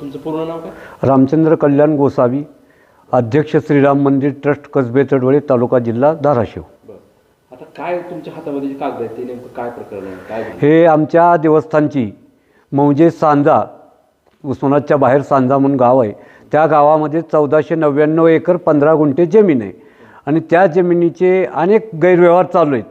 तुमचं पूर्ण नाव काय रामचंद्र कल्याण गोसावी अध्यक्ष श्रीराम मंदिर ट्रस्ट कसबे चडवळे तालुका जिल्हा धाराशिव. आता काय तुमच्या हातामध्ये जे कागद आहेत ते नेमकं काय प्रकरण आहे? काय झालं? हे आमच्या देवस्थानची मौजे सांजा उस्मानाबादच्या बाहेर सांजा म्हणून गाव आहे. त्या गावामध्ये चौदाशे नव्याण्णव एकर पंधरा गुंठे जमीन आहे. आणि त्या जमिनीचे अनेक गैरव्यवहार चालू आहेत.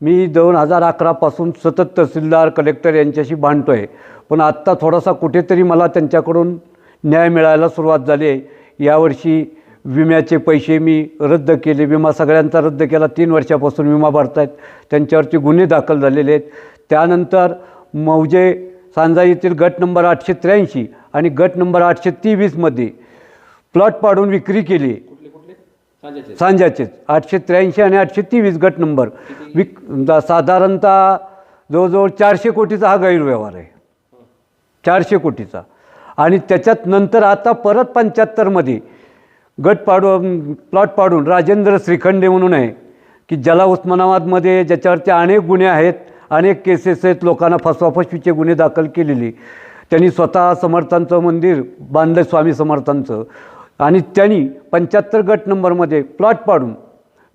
मी दोन हजार अकरापासून सतत तहसीलदार कलेक्टर यांच्याशी भांडतो आहे पण आत्ता थोडासा कुठेतरी मला त्यांच्याकडून न्याय मिळायला सुरुवात झाली. आहे यावर्षी विम्याचे पैसे मी रद्द केले. विमा सगळ्यांचा रद्द केला. तीन वर्षापासून विमा भरतायत. त्यांच्यावरती गुन्हे दाखल झालेले आहेत. त्यानंतर मौजे सांजा येथील गट नंबर आठशे त्र्याऐंशी आणि गट नंबर आठशे तेवीसमध्ये प्लॉट पाडून विक्री केली. सांजाचेच. आठशे त्र्याऐंशी आणि आठशे तेवीस गट नंबर. विक साधारणतः जवळजवळ चारशे कोटीचा हा गैरव्यवहार आहे. चारशे कोटीचा. आणि त्याच्यात नंतर आता परत पंच्याहत्तरमध्ये गट पाडून प्लॉट पाडून राजेंद्र श्रीखंडे म्हणून आहे की ज्याला उस्मानाबादमध्ये ज्याच्यावरती अनेक गुन्हे आहेत अनेक केसेस आहेत लोकांना फसवाफसवीचे गुन्हे दाखल केलेले. त्यांनी स्वतः समर्थांचं मंदिर बांधलं स्वामी समर्थांचं. आणि त्यांनी पंच्याहत्तर गट नंबरमध्ये प्लॉट पाडून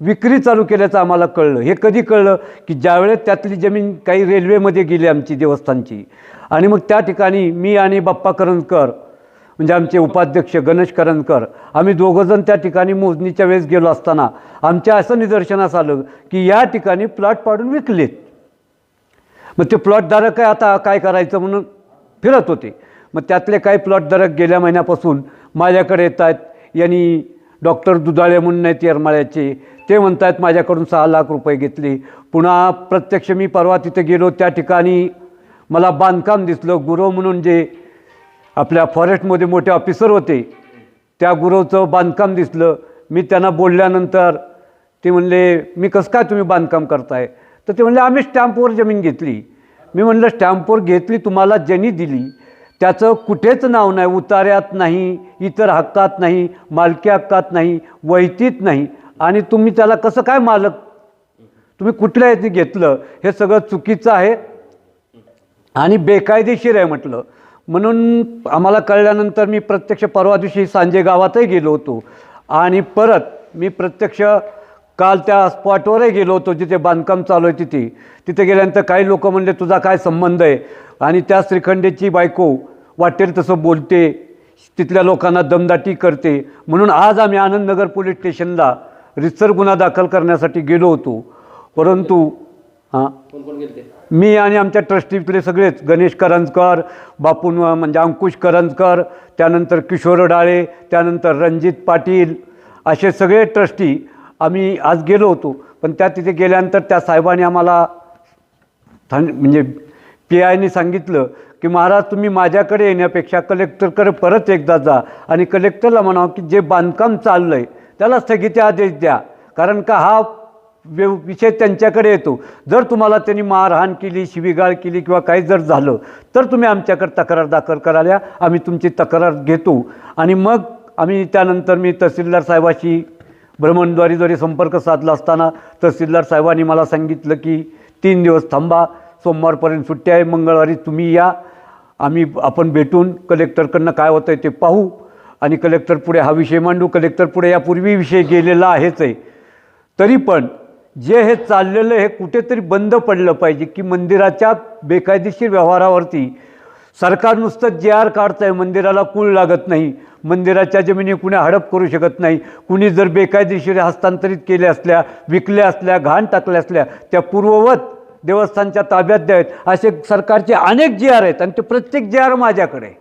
विक्री चालू केल्याचं आम्हाला कळलं. हे कधी कळलं? की ज्यावेळेस त्यातली जमीन काही रेल्वेमध्ये गेली आमची देवस्थानची. आणि मग त्या ठिकाणी मी आणि बाप्पा करंजकर म्हणजे आमचे उपाध्यक्ष गणेश करंजकर आम्ही दोघंजण त्या ठिकाणी मोजणीच्या वेळेस गेलो असताना आमच्या असं निदर्शनास आलं की या ठिकाणी प्लॉट पाडून विकलेत. मग ते प्लॉटधारक आहे आता काय करायचं म्हणून फिरत होते. मग त्यातले काही प्लॉटधारक गेल्या महिन्यापासून माझ्याकडे येत आहेत. यांनी डॉक्टर दुधाळे म्हणून आहेत येरमाळ्याचे. ते म्हणत आहेत माझ्याकडून सहा लाख रुपये घेतले. पुन्हा प्रत्यक्ष मी परवा तिथे गेलो त्या ठिकाणी मला बांधकाम दिसलं. गुरव म्हणून जे आपल्या फॉरेस्टमध्ये मोठे ऑफिसर होते त्या गुरवचं बांधकाम दिसलं. मी त्यांना बोलल्यानंतर ते म्हणले मी कसं काय तुम्ही बांधकाम करताय? तर ते म्हणले आम्ही स्टॅम्पवर जमीन घेतली. मी म्हणलं स्टॅम्पवर घेतली तुम्हाला ज्यांनी दिली त्याचं कुठेच नाव नाही उतार्यात नाही इतर हक्कात नाही मालकी हक्कात नाही वैतीत नाही. आणि तुम्ही त्याला कसं काय मालक? तुम्ही कुठल्या याने घेतलं? हे सगळं चुकीचं आहे. आणि बेकायदेशीर आहे म्हटलं. म्हणून आम्हाला कळल्यानंतर मी प्रत्यक्ष परवा दिवशी सांजे गावातही गेलो होतो. आणि परत मी प्रत्यक्ष काल त्या स्पॉटवरही गेलो होतो जिथे बांधकाम चालू आहे तिथे. तिथे गेल्यानंतर काही लोक म्हणले तुझा काय संबंध आहे? आणि त्या श्रीखंडेची बायको वाटेल तसं बोलते. तिथल्या लोकांना दमदाटी करते. म्हणून आज आम्ही आनंदनगर पोलीस स्टेशनला रितसर गुन्हा दाखल करण्यासाठी गेलो होतो. परंतु हां मी आणि आमच्या ट्रस्टीतले सगळेच गणेश करंजकर बापून म्हणजे अंकुश करंजकर त्यानंतर किशोर डाळे त्यानंतर रणजित पाटील असे सगळे ट्रस्टी आम्ही आज गेलो होतो. पण त्या तिथे गेल्यानंतर त्या साहेबांनी आम्हाला थान म्हणजे पी आयने सांगितलं की महाराज तुम्ही माझ्याकडे येण्यापेक्षा कलेक्टरकडे परत एकदा जा आणि कलेक्टरला म्हणावं की जे बांधकाम चाललं आहे त्याला स्थगिती आदेश द्या. कारण का हा व्य विषय त्यांच्याकडे येतो. जर तुम्हाला त्यांनी मारहाण केली शिवीगाळ केली किंवा काही जर झालं तर तुम्ही आमच्याकडे तक्रार दाखल करायला आम्ही तुमची तक्रार घेतो. आणि मग आम्ही त्यानंतर मी तहसीलदार साहेबाशी भ्रमणद्वारीद्वारे संपर्क साधला असताना तहसीलदार साहेबांनी मला सांगितलं की तीन दिवस थांबा सोमवारपर्यंत सुट्टी आहे मंगळवारी तुम्ही या आम्ही आपण भेटून कलेक्टरकडनं काय होतं आहे ते पाहू. आणि कलेक्टर पुढे हा विषय मांडू. कलेक्टर पुढे यापूर्वी विषय गेलेला आहेच आहे. तरी पण जे हे चाललेलं हे कुठेतरी बंद पडलं पाहिजे की मंदिराच्या बेकायदेशीर व्यवहारावरती सरकार नुसतं जे आर काढतं आहे मंदिराला कूळ लागत नाही मंदिराच्या जमिनी कुणी हडप करू शकत नाही कुणी जर बेकायदेशीर हस्तांतरित केल्या असल्या विकल्या असल्या घाण टाकल्या असल्या त्या पूर्ववत देवस्थानच्या ताब्यात द्यावेत. असे सरकारचे अनेक जे आर आहेत आणि ते प्रत्येक जे आर माझ्याकडे आहे.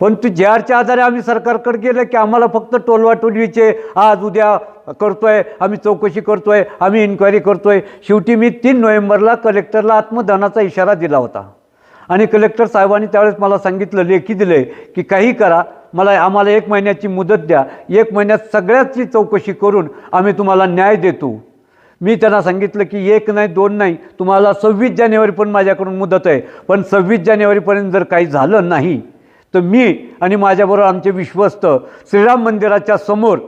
पण तू जे आरच्या आधारे आम्ही सरकारकडे गेलं की आम्हाला फक्त टोलवाटोलवीचे आज उद्या करतोय आम्ही चौकशी करतोय आम्ही इन्क्वायरी करतोय. शेवटी मी तीन नोव्हेंबरला कलेक्टरला आत्मदानाचा इशारा दिला होता. आणि कलेक्टर साहेबांनी त्यावेळेस मला सांगितलं लेखी दिले की काही करा मला आम्हाला एक महिन्याची मुदत द्या. एक महिन्यात सगळ्याची चौकशी करून आम्ही तुम्हाला न्याय देतो. मी त्यांना सांगितलं की एक नाही दोन नाही तुम्हाला सव्वीस जानेवारी पण माझ्याकडून मुदत आहे. पण सव्वीस जानेवारीपर्यंत जर काही झालं नाही तर मी आणि माझ्याबरोबर आमचे विश्वस्त श्रीराम मंदिराच्या समोर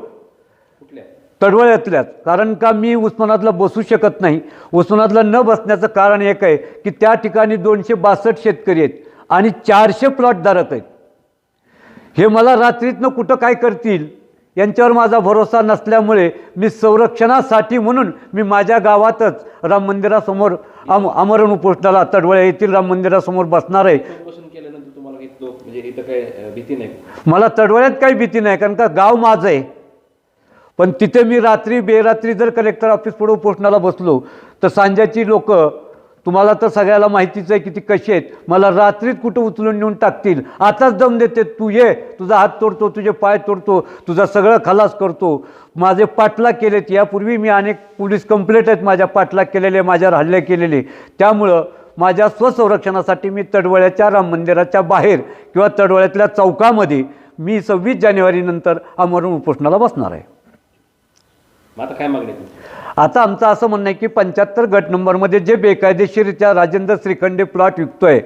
तडवळ्यातल्याच. कारण का मी उस्मानातला बसू शकत नाही. उस्मानातला न बसण्याचं कारण एक आहे की त्या ठिकाणी दोनशे बासष्ट शेतकरी आहेत आणि चारशे प्लॉट धारक आहेत. हे मला रात्रीतनं कुठं काय करतील यांच्यावर माझा भरोसा नसल्यामुळे मी संरक्षणासाठी म्हणून मी माझ्या गावातच राम मंदिरासमोर आम आमरण उपोषणाला तडवळे येथील राम मंदिरासमोर बसणार आहे बसून केल्यानंतर तुम्हाला काही लोक म्हणजे इथं काय भीती नाही. मला तडवळ्यात काही भीती नाही कारण का गाव माझं आहे. पण तिथे मी रात्री बेरात्री जर कलेक्टर ऑफिस पुढे उपोषणाला बसलो तर सांज्याची लोक तुम्हाला तर सगळ्याला माहितीच आहे की ती कशी आहेत. मला रात्रीत कुठं उचलून नेऊन टाकतील? आताच दम देते तू ये तुझा हात तोडतो तुझे पाय तोडतो तुझा सगळं खलास करतो. माझे पाठलाग केलेत यापूर्वी मी अनेक पोलीस कंप्लेंट आहेत माझ्या पाठलाग केलेले माझ्यावर हल्ले केलेले. त्यामुळं माझ्या स्वसंरक्षणासाठी मी तडवळ्याच्या राम मंदिराच्या बाहेर किंवा तडवळ्यातल्या चौकामध्ये मी सव्वीस जानेवारीनंतर आमरण उपोषणाला बसणार आहे आता काय मागणी आहे? आता आमचं असं म्हणणं आहे की पंच्याहत्तर गट नंबरमध्ये जे बेकायदेशीरित्या राजेंद्र श्रीखंडे प्लॉट विकतोय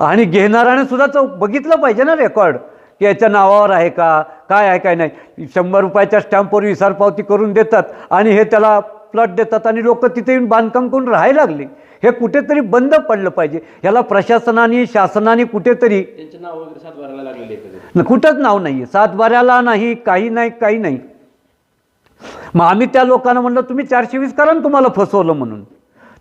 आणि घेणाऱ्याने सुद्धा चौ बघितलं पाहिजे ना रेकॉर्ड की याच्या नावावर आहे का काय आहे काय नाही शंभर रुपयाच्या स्टॅम्पवर विसार पावती करून देतात आणि हे त्याला प्लॉट देतात आणि लोक तिथे येऊन बांधकाम करून राहायला लागले. हे कुठेतरी बंद पडलं पाहिजे. ह्याला प्रशासनाने शासनाने कुठेतरी कुठंच नाव नाही आहे सातबाऱ्याला नाही काही नाही काही नाही. मग आम्ही त्या लोकांना म्हणलं तुम्ही चारशे वीस करा ना तुम्हाला फसवलं म्हणून.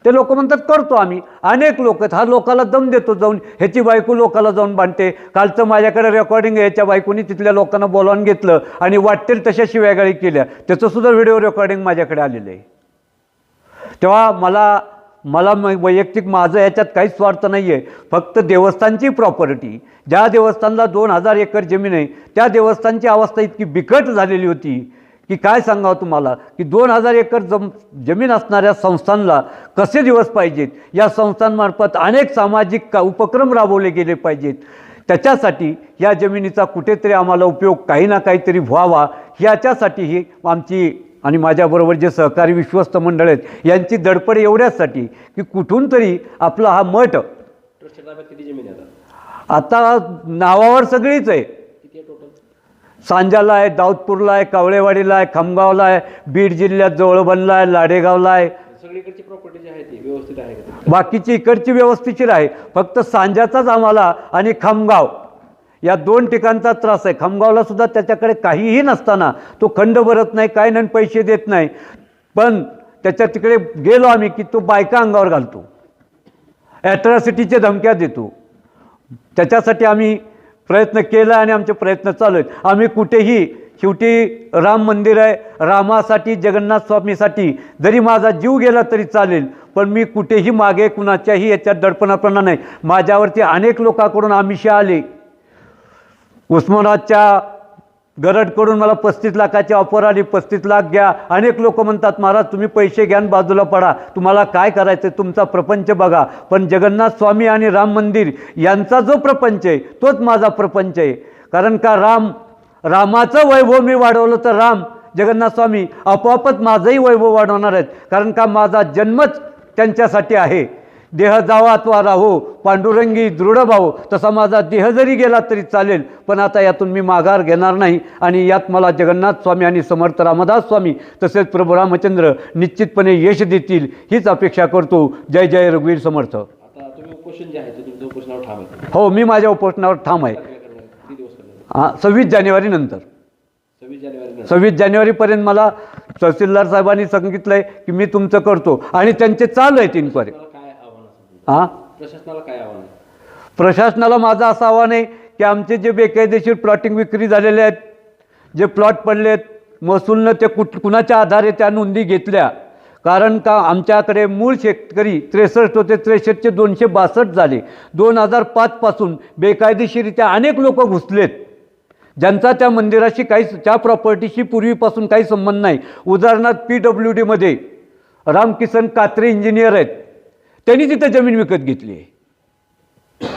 ते लोक म्हणतात करतो आम्ही. अनेक लोक हा लोकाला दम देतो जाऊन. ह्याची बायको लोकाला जाऊन बांधते. कालचं माझ्याकडे रेकॉर्डिंग आहे. ह्याच्या बायकोनी तिथल्या लोकांना बोलावून घेतलं आणि वाटेल तशा शिव्यागाळी केल्या. त्याचं सुद्धा व्हिडिओ रेकॉर्डिंग माझ्याकडे आलेलं आहे. तेव्हा मला मला म- वैयक्तिक माझं याच्यात काहीच स्वार्थ नाही आहे फक्त देवस्थानची प्रॉपर्टी ज्या देवस्थानला दोन हजार एकर जमीन आहे त्या देवस्थानची अवस्था इतकी बिकट झालेली होती की काय सांगावं तुम्हाला? की दोन हजार एकर जम जमीन असणाऱ्या संस्थांना कसे दिवस पाहिजेत? या संस्थांमार्फत अनेक सामाजिक का उपक्रम राबवले गेले पाहिजेत. त्याच्यासाठी या जमिनीचा कुठेतरी आम्हाला उपयोग काही ना काहीतरी व्हावा याच्यासाठी ही आमची आणि माझ्याबरोबर जे सहकारी विश्वस्त मंडळ आहेत यांची धडपड एवढ्याचसाठी की कुठून तरी आपला हा मठ आता नावावर सगळीच आहे. सांजाला आहे दाऊदपूरला आहे कावळेवाडीला आहे खामगावला आहे बीड जिल्ह्यात जवळबनला आहे लाडेगावला आहे. सगळीकडची प्रॉपर्टी जी आहे ती व्यवस्थित आहे? बाकीची इकडची व्यवस्थिशीर आहे. फक्त सांजाचाच आम्हाला आणि खामगाव. या दोन ठिकाणचा त्रास आहे. खामगावला सुद्धा त्याच्याकडे काहीही नसताना तो खंड भरत नाही काय नाही पैसे देत नाही. पण त्याच्या तिकडे गेलो आम्ही की तो बायका अंगावर घालतो. ॲट्रॉसिटीच्या धमक्या देतो. त्याच्यासाठी आम्ही प्रयत्न केला आणि आमचे प्रयत्न चालू आहेत. आम्ही कुठेही शेवटी राम मंदिर आहे. रामासाठी जगन्नाथ स्वामीसाठी जरी माझा जीव गेला तरी चालेल पण मी कुठेही मागे कुणाच्याही याच्यात दडपणापणा नाही. माझ्यावरती अनेक लोकांकडून आमिषे आले. उस्मानाच्या गरडकडून मला पस्तीस लाखाची ऑफर आली पस्तीस लाख घ्या. अनेक लोक म्हणतात महाराज तुम्ही पैसे घ्या बाजूला पडा. तुम्हाला काय करायचं तुमचा प्रपंच बघा. पण जगन्नाथ स्वामी आणि राम मंदिर यांचा जो प्रपंच आहे तोच माझा प्रपंच आहे. कारण का राम रामाचं वैभव मी वाढवलं तर राम जगन्नाथ स्वामी आपोआपच माझंही वैभव वाढवणार आहेत. कारण का माझा जन्मच त्यांच्यासाठी आहे. देह जावा अथवा राहो. पांडुरंगी दृढ भाऊ. तसा माझा देह जरी गेला तरी चालेल पण आता यातून मी माघार घेणार नाही. आणि यात मला जगन्नाथ स्वामी आणि समर्थ रामदास स्वामी तसेच प्रभू रामचंद्र निश्चितपणे यश देतील हीच अपेक्षा करतो. जय जय रघुवीर समर्थ. हो मी माझ्या उपोषणावर ठाम आहे. हां सव्वीस जानेवारी नंतर. सव्वीस जानेवारी सव्वीस जानेवारीपर्यंत मला तहसीलदार साहेबांनी सांगितलं आहे की मी तुमचं करतो. आणि त्यांचे चालू आहेत इन्क्वायरी प्रशासनाला काय आव्हान असेल हां? प्रशासनाला काय आव्हान आहे? प्रशासनाला माझं असं आव्हान आहे की आमचे जे बेकायदेशीर प्लॉटिंग विक्री झालेले आहेत जे प्लॉट पडले आहेत महसूलनं ते कुठ कुणाच्या आधारे त्या नोंदी घेतल्या? कारण का आमच्याकडे मूळ शेतकरी त्रेसष्ट होते त्रेसष्टचे दोनशे बासष्ट झाले. दोन हजार पाचपासून बेकायदेशीरित्या अनेक लोक घुसलेत. ज्यांचा त्या मंदिराशी काही त्या प्रॉपर्टीशी पूर्वीपासून काही संबंध नाही. उदाहरणार्थ पी डब्ल्यू डीमध्ये रामकिसन कात्रे इंजिनियर आहेत. त्यांनी तिथं जमीन विकत घेतली. आहे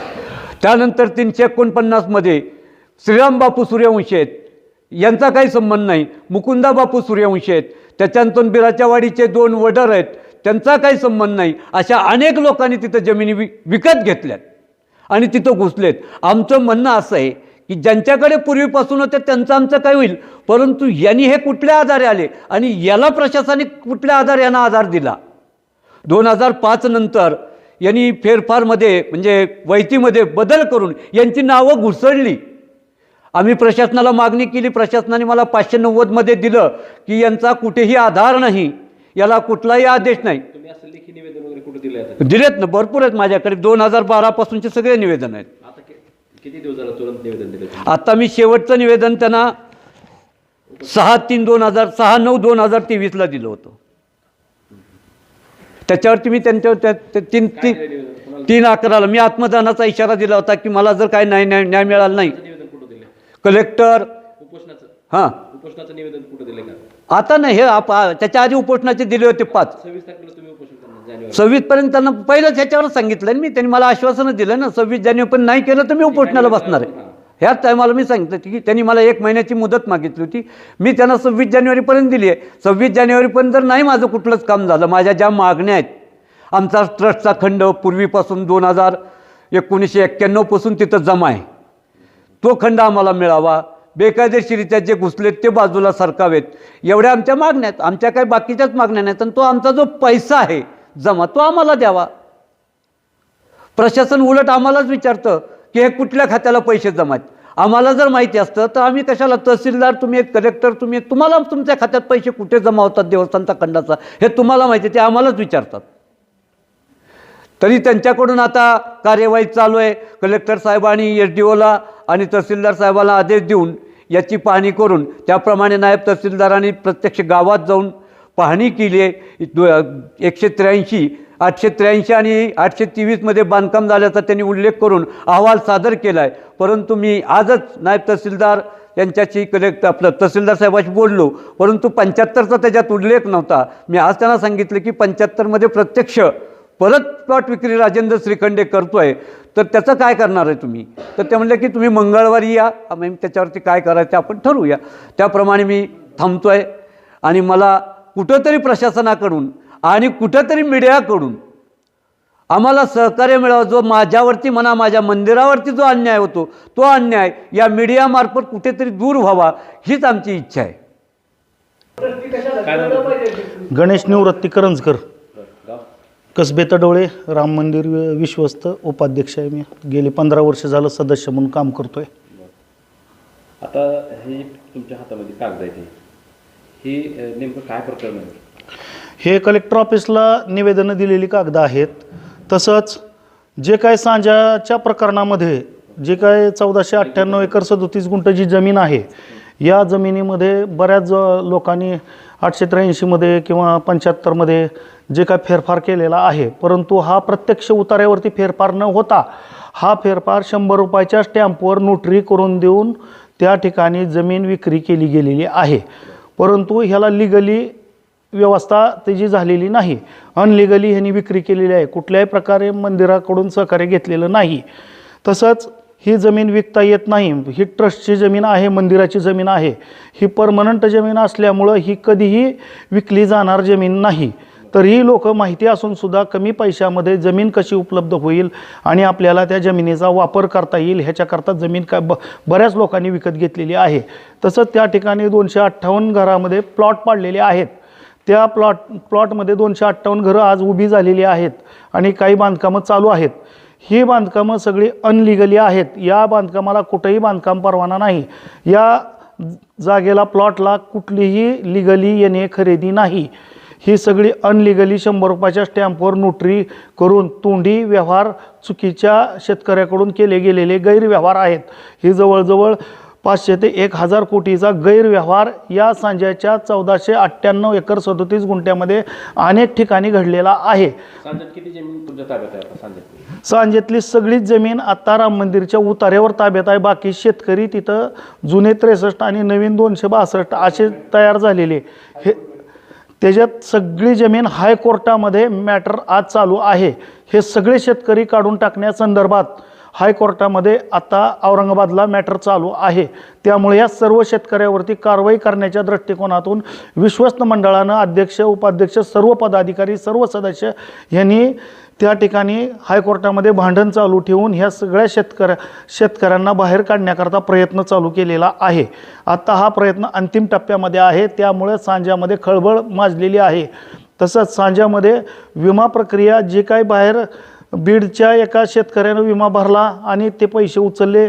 त्यानंतर तीनशे एकोणपन्नासमध्ये श्रीराम बापू सूर्यवंशी आहेत यांचा काही संबंध नाही. मुकुंदा बापू सूर्यवंशी आहेत त्याच्यानंतर बिराच्यावाडीचे दोन वडर आहेत त्यांचा काही संबंध नाही. अशा अनेक लोकांनी तिथं जमिनी वि विकत घेतल्यात आणि तिथं घुसलेत. आमचं म्हणणं असं आहे की ज्यांच्याकडे पूर्वीपासून होते त्यांचं आमचं काय होईल. परंतु यांनी हे कुठल्या आधारे आले आणि याला प्रशासनिक कुठल्या आधार यांना आधार दिला? दोन हजार पाच नंतर यांनी फेरफारमध्ये म्हणजे वैतीमध्ये बदल करून यांची नावं घुसळली. आम्ही प्रशासनाला मागणी केली प्रशासनाने मला पाचशे नव्वदमध्ये दिलं की यांचा कुठेही आधार नाही याला कुठलाही आदेश नाही. दिलेत ना भरपूर आहेत माझ्याकडे. दोन हजार बारापासूनचे सगळे निवेदन आहेत. किती तुरंत निवेदन दिले? आता मी शेवटचं निवेदन त्यांना सहा तीन दोन हजार सहा नऊ दोन हजार तेवीसला दिलं होतं. त्याच्यावरती मी त्यांच्या त्या- तीन कोणाला तीन अकराला मी आत्मदानाचा इशारा दिला होता की मला जर काय न्याय न्याय न्याय मिळाला नाही. कलेक्टर. उपोषणाचं? हां. उपोषणाचं निवेदन कुठं दिले का? आता नाही हे त्याच्या आधी उपोषणाचे दिले होते पाच. सव्वीस सव्वीसपर्यंत त्यांना पहिलंच ह्याच्यावरच सांगितलं मी त्यांनी मला आश्वासनं दिलं ना सव्वीस जानेवारी पण नाही केलं तर मी उपोषणाला बसणार आहे. ह्याच टायमाला मी सांगितलं की त्यांनी मला एक महिन्याची मुदत मागितली होती. मी त्यांना सव्वीस जानेवारीपर्यंत दिली आहे. सव्वीस जानेवारीपर्यंत जर नाही माझं कुठलंच काम झालं माझ्या ज्या मागण्या आहेत आमचा ट्रस्टचा खंड पूर्वीपासून दोन हजार एकोणीसशे एक्क्याण्णवपासून तिथं जमा आहे. तो खंड आम्हाला मिळावा. बेकायदेशीरित्या जे घुसलेत ते बाजूला सरकावेत. एवढ्या आमच्या मागण्या आहेत. आमच्या काही बाकीच्याच मागण्या नाहीत आणि तो आमचा जो पैसा आहे जमा तो आम्हाला द्यावा. प्रशासन उलट आम्हालाच विचारतं की हे कुठल्या खात्याला पैसे जमा आहेत आम्हाला जर माहिती असतं तर आम्ही कशाला तहसीलदार तुम्ही एक कलेक्टर तुम्ही एक तुम्हाला तुमच्या खात्यात पैसे कुठे जमा होतात देवस्थानचा खंडाचा? हे तुम्हाला माहिती आहे, ते आम्हालाच विचारतात. तरी त्यांच्याकडून आता कार्यवाही चालू आहे. कलेक्टर साहेबांनी एस डी ओला आणि तहसीलदार साहेबाला आदेश देऊन याची पाहणी करून त्याप्रमाणे नायब तहसीलदारांनी प्रत्यक्ष गावात जाऊन पाहणी केली आहे. एकशे त्र्याऐंशी आठशे त्र्याऐंशी आणि आठशे तेवीसमध्ये बांधकाम झाल्याचा त्यांनी उल्लेख करून अहवाल सादर केला आहे परंतु मी आजच नायब तहसीलदार यांच्याशी कलेक्ट आपलं तहसीलदार साहेबाशी बोललो. परंतु पंच्याहत्तरचा त्याच्यात उल्लेख नव्हता. मी आज त्यांना सांगितलं की पंच्याहत्तरमध्ये प्रत्यक्ष परत प्लॉट विक्री राजेंद्र श्रीखंडे करतो आहे तर त्याचं काय करणार आहे तुम्ही? तर ते म्हणले की तुम्ही मंगळवारी या. त्याच्यावरती काय करायचं आपण ठरवूया. त्याप्रमाणे मी थांबतो आहे आणि मला कुठंतरी प्रशासनाकडून आणि कुठंतरी मीडियाकडून आम्हाला सहकार्य मिळावं. जो माझ्यावरती म्हणा माझ्या मंदिरावरती जो अन्याय होतो तो अन्याय या मीडियामार्फत कुठेतरी दूर व्हावा हीच आमची इच्छा आहे. गणेश निवृत्ती करंजकर. बरं, गाव कसबे तडोळे राम मंदिर विश्वस्त उपाध्यक्ष आहे मी. गेली पंधरा वर्ष झालं सदस्य म्हणून काम करतोय. आता हे तुमच्या हातामध्ये कागद आहे ते. हे नेमकं काय प्रकरण आहे? हे कलेक्टर ऑफिसला निवेदनं दिलेली कागद आहेत. तसंच जे काय सांजाच्या प्रकरणामध्ये जे काय चौदाशे अठ्ठ्याण्णव एकर सदोतीस गुंठ जी जमीन आहे या जमिनीमध्ये बऱ्याच लोकांनी आठशे त्र्याऐंशीमध्ये किंवा पंच्याहत्तरमध्ये जे काय फेरफार केलेला आहे. परंतु हा प्रत्यक्ष उतार्यावरती फेरफार न होता हा फेरफार शंभर रुपयाच्या स्टॅम्पवर नोटरी करून देऊन त्या ठिकाणी जमीन विक्री केली गेलेली आहे. परंतु ह्याला लिगली व्यवस्था त्याची झालेली नाही. अनलिगली ह्यांनी विक्री केलेली आहे. कुठल्याही प्रकारे मंदिराकडून सहकार्य घेतलेलं नाही. तसंच ही जमीन विकता येत नाही. ही ट्रस्टची जमीन आहे मंदिराची जमीन आहे. ही परमनंट जमीन असल्यामुळं ही कधीही विकली जाणार जमीन नाही. तर ही लोक माहिती असूनसुद्धा कमी पैशामध्ये जमीन कशी उपलब्ध होईल आणि आपल्याला त्या जमिनीचा वापर करता येईल ह्याच्याकरता जमीन का ब बऱ्याच लोकांनी विकत घेतलेली आहे. तसंच त्या ठिकाणी दोनशे अठ्ठावन्न घरामध्ये प्लॉट पाडलेले आहेत. त्या प्लॉट प्लॉटमध्ये दोनशे अठ्ठावन्न घरं आज उभी झालेली आहेत आणि काही बांधकामं चालू आहेत. ही बांधकामं सगळी अनलिगली आहेत. या बांधकामाला कुठंही बांधकाम परवाना नाही. या जागेला प्लॉटला कुठलीही लिगली येणे खरेदी नाही. ही सगळी अनलिगली शंभर रुपयाच्या स्टॅम्पवर नोटरी करून तोंडी व्यवहार चुकीच्या शेतकऱ्याकडून केले गेलेले गैरव्यवहार आहेत. ही जवळजवळ पाचशे ते एक हजार कोटीचा गैरव्यवहार या सांज्याच्या चौदाशे अठ्ठ्याण्णव एकर सदोतीस गुंठ्यामध्ये अनेक ठिकाणी घडलेला आहे. सांजेतली सगळीच जमीन आता राम मंदिरच्या उतार्यावर ताब्यात आहे. बाकी शेतकरी तिथं जुने त्रेसष्ट आणि नवीन दोनशे बासष्ट असे तयार झालेले. हे त्याच्यात सगळी जमीन हायकोर्टामध्ये मॅटर आज चालू आहे. हे सगळे शेतकरी काढून टाकण्यासंदर्भात हायकोर्टामध्ये आता औरंगाबादला मॅटर चालू आहे. त्यामुळे या सर्व शेतकऱ्यावरती कारवाई करण्याच्या दृष्टिकोनातून विश्वस्त मंडळानं अध्यक्ष उपाध्यक्ष सर्व पदाधिकारी सर्व सदस्य यांनी त्या ठिकाणी हायकोर्टामध्ये भांडण चालू ठेवून ह्या सगळ्या शेतकऱ्या शेतकऱ्यांना बाहेर काढण्याकरता प्रयत्न चालू केलेला आहे. आता हा प्रयत्न अंतिम टप्प्यामध्ये आहे. त्यामुळे सांज्यामध्ये खळबळ माजलेली आहे. तसंच सांज्यामध्ये विमा प्रक्रिया जे काही बाहेर बीडच्या एका शेतकऱ्यानं विमा भरला आणि ते पैसे उचलले.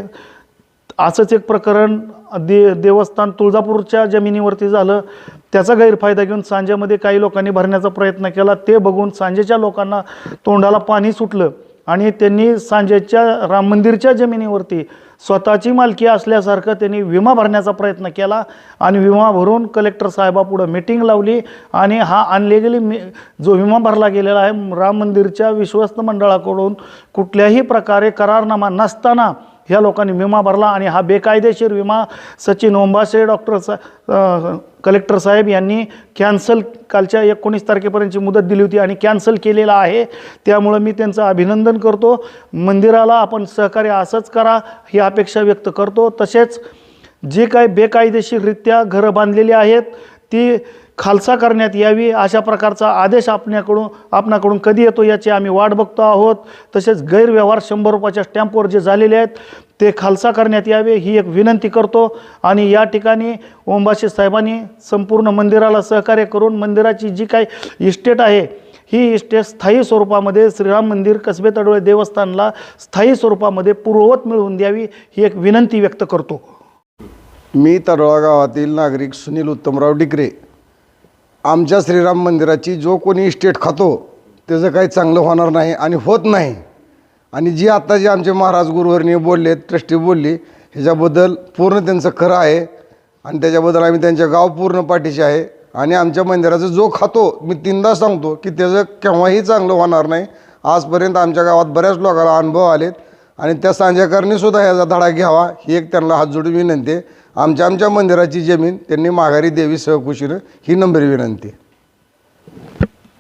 असंच एक प्रकरण दे देवस्थान तुळजापूरच्या जमिनीवरती झालं. त्याचा गैरफायदा घेऊन सांजेमध्ये काही लोकांनी भरण्याचा प्रयत्न केला. ते बघून सांजेच्या लोकांना तोंडाला पाणी सुटलं आणि त्यांनी सांजेच्या राम मंदिरच्या जमिनीवरती स्वतःची मालकी असल्यासारखं त्यांनी विमा भरण्याचा प्रयत्न केला आणि विमा भरून कलेक्टर साहेबापुढं मिटिंग लावली आणि हा अनलिगली मी जो विमा भरला गेलेला आहे राम मंदिरच्या विश्वस्त मंडळाकडून कुठल्याही प्रकारे करारनामा नसताना ह्या लोकांनी विमा भरला आणि हा बेकायदेशीर विमा सचिन ओंबासे डॉक्टर सा कलेक्टर साहेब यांनी कॅन्सल कालच्या एकोणीस तारखेपर्यंतची मुदत दिली होती आणि कॅन्सल केलेला आहे. त्यामुळं मी त्यांचं अभिनंदन करतो. मंदिराला आपण सहकार्य असंच करा ही अपेक्षा व्यक्त करतो. तसेच जे काही बेकायदेशीररित्या घरं बांधलेली आहेत ती खालसा करण्यात यावी अशा प्रकारचा आदेश आपल्याकडून आपणाकडून कधी येतो याची आम्ही वाट बघतो आहोत. तसेच गैरव्यवहार शंभर रुपयाच्या स्टॅम्पवर जे झालेले आहेत ते खालसा करण्यात यावे ही एक विनंती करतो. आणि या ठिकाणी ओंबाशी साहेबांनी संपूर्ण मंदिराला सहकार्य करून मंदिराची जी काही इस्टेट आहे ही इस्टेट स्थायी स्वरूपामध्ये श्रीराम मंदिर कसबे तडोळे देवस्थानला स्थायी स्वरूपामध्ये पूर्ववत मिळवून द्यावी ही एक विनंती व्यक्त करतो. मी तडोळा गावातील नागरिक सुनील उत्तमराव डिकरे. आमच्या श्रीराम मंदिराची जो कोणी इस्टेट खातो त्याचं काही चांगलं होणार नाही आणि होत नाही. आणि जी आत्ता जे आमचे महाराज गुरुवर्णी बोलले ट्रस्टी बोलली ह्याच्याबद्दल पूर्ण त्यांचं खरं आहे. आणि त्याच्याबद्दल आम्ही त्यांच्या गाव पूर्ण पाठीशी आहे. आणि आमच्या मंदिराचं जो खातो मी तीनदा सांगतो की त्याचं केव्हाही चांगलं होणार नाही. आजपर्यंत आमच्या गावात बऱ्याच लोकांना अनुभव आलेत. आणि त्या सांजेकरणीसुद्धा ह्याचा धडा घ्यावा ही एक त्यांना हात जोडून विनंती आहे. आमच्या आमच्या मंदिराची जमीन त्यांनी माघारी देवी सहकुशीनं ही नंबर विनंती